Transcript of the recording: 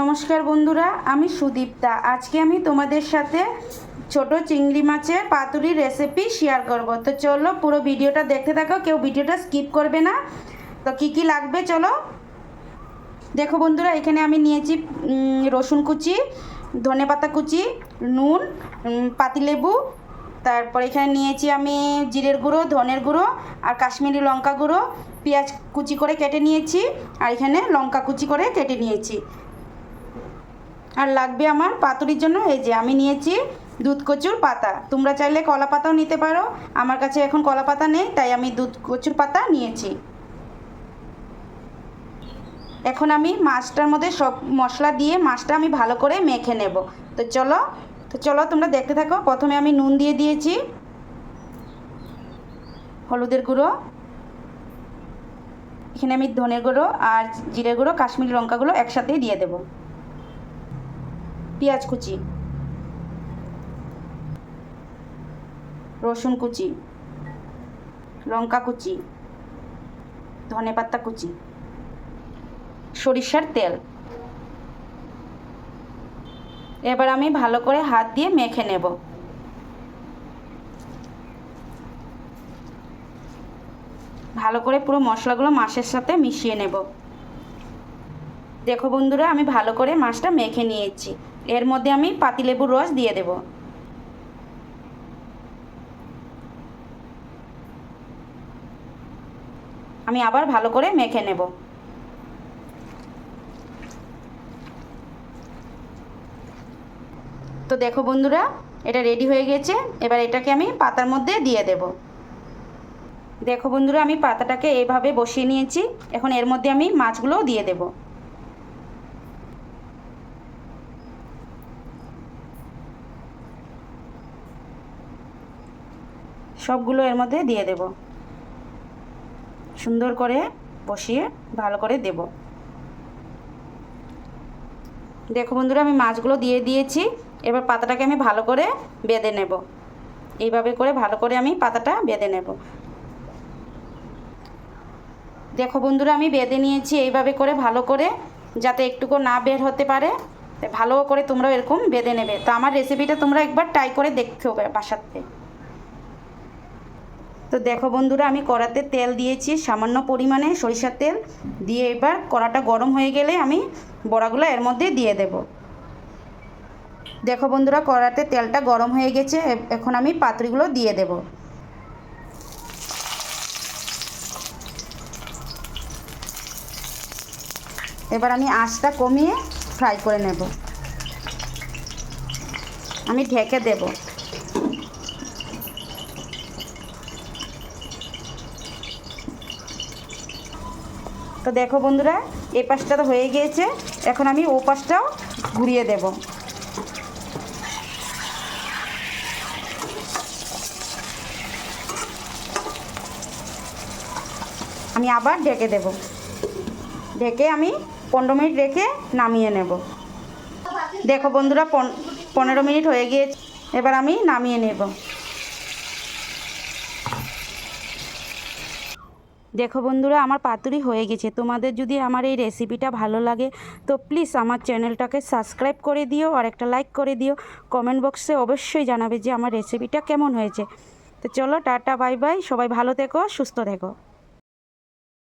নমস্কার বন্ধুরা, আমি সুদীপ্তা। আজকে আমি তোমাদের সাথে ছোট চিংড়ি মাছের পাতুরির রেসিপি শেয়ার করব। তো চলো পুরো ভিডিওটা দেখতে থাকো, কেউ ভিডিওটা স্কিপ করবে না। তো কি কি লাগবে চলো? দেখো বন্ধুরা, এখানে আমি নিয়েছি রসুন কুচি, ধনে পাতা কুচি, নুন পাতিলেবু। তারপর এখানে নিয়েছি আমি জিরের গুঁড়ো, ধনের গুঁড়ো আর কাশ্মীরি লঙ্কা গুঁড়ো। পেঁয়াজ কুচি করে কেটে নিয়েছি আর এখানে লঙ্কা কুচি করে কেটে নিয়েছি। আর লাগবে আমার পাতুরির জন্য, এই যে আমি নিয়েছি দুধ কচুর পাতা। তোমরা চাইলে কলা পাতাও নিতে পারো। আমার কাছে এখন কলা পাতা নেই, তাই আমি দুধ কচুর পাতা নিয়েছি। এখন আমি মাছটার মধ্যে সব মশলা দিয়ে মাছটা আমি ভালো করে মেখে নেব। তো চলো তো চলো তোমরা দেখতে থাকো। প্রথমে আমি নুন দিয়ে দিয়েছি, হলুদের গুঁড়ো। এখানে আমি ধনের গুঁড়ো আর জিরে গুঁড়ো, কাশ্মীরি লঙ্কাগুলো একসাথেই দিয়ে দেবো। পেঁয়াজ কুচি, রসুন কুচি, লঙ্কা কুচি, ধনে পাতা কুচি, সরিষার তেল। এবার আমি ভালো করে হাত দিয়ে মেখে নেব। ভালো করে পুরো মশলাগুলো মাছের সাথে মিশিয়ে নেব। দেখো বন্ধুরা, আমি ভালো করে মাছটা মেখে নিয়েছি। এর মধ্যে আমি পাতিলেবুর রস দিয়ে দেব। আমি আবার ভালো করে মেখে নেব। তো দেখো বন্ধুরা, এটা রেডি হয়ে গেছে। এবার এটাকে আমি পাতার মধ্যে দিয়ে দেব। দেখো বন্ধুরা, আমি পাতাটাকে এভাবে বসিয়ে নিয়েছি। এখন এর মধ্যে আমি মাছগুলোও দিয়ে দেবো। সবগুলো এর মধ্যে দিয়ে দেব। সুন্দর করে বসিয়ে ভালো করে দেব। দেখো বন্ধুরা, আমি মাছগুলো দিয়ে দিয়েছি। এবার পাতাটাকে আমি ভালো করে বেঁধে নেব। এইভাবে করে ভালো করে আমি পাতাটা বেঁধে নেব। দেখো বন্ধুরা, আমি বেঁধে নিয়েছি। এইভাবে করে ভালো করে যাতে একটুকু না বের হতে পারে ভালো করে তোমরা এরকম বেঁধে নেবে। তো আমার রেসিপিটা তোমরা একবার ট্রাই করে দেখতে বাসাতে। তো দেখো বন্ধুরা, আমি কড়াতে তেল দিয়েছি, সামান্য পরিমাণে সরিষার তেল। দিয়ে এবার কড়াটা গরম হয়ে গেলে আমি বড়াগুলো এর মধ্যে দিয়ে দেব। দেখো বন্ধুরা, কড়াতে তেলটা গরম হয়ে গেছে এখন আমি পাতুরিগুলো দিয়ে দেব। এবার আমি আঁচটা কমিয়ে ফ্রাই করে নেব। আমি ঢেকে দেবো। তো দেখো বন্ধুরা এই পাশটা তো হয়ে গিয়েছে। এখন আমি ও পাশটাও ঘুরিয়ে দেব। আমি আবার ঢেকে দেব। ঢেকে আমি পনেরো মিনিট রেখে নামিয়ে নেব। দেখো বন্ধুরা, পন- পনেরো মিনিট হয়ে গিয়েছে। এবার আমি নামিয়ে নেব। দেখো বন্ধুরা, আমার পাতুরি হয়ে গেছে। তোমাদের যদি আমার এই রেসিপিটা ভালো লাগে, তো প্লিজ আমার চ্যানেলটাকে সাবস্ক্রাইব করে দিও আর একটা লাইক করে দিও। কমেন্ট বক্সে অবশ্যই জানাবে যে আমার রেসিপিটা কেমন হয়েছে। তো চলো, টাটা বাই বাই সবাই ভালো থেকো, সুস্থ থেকো।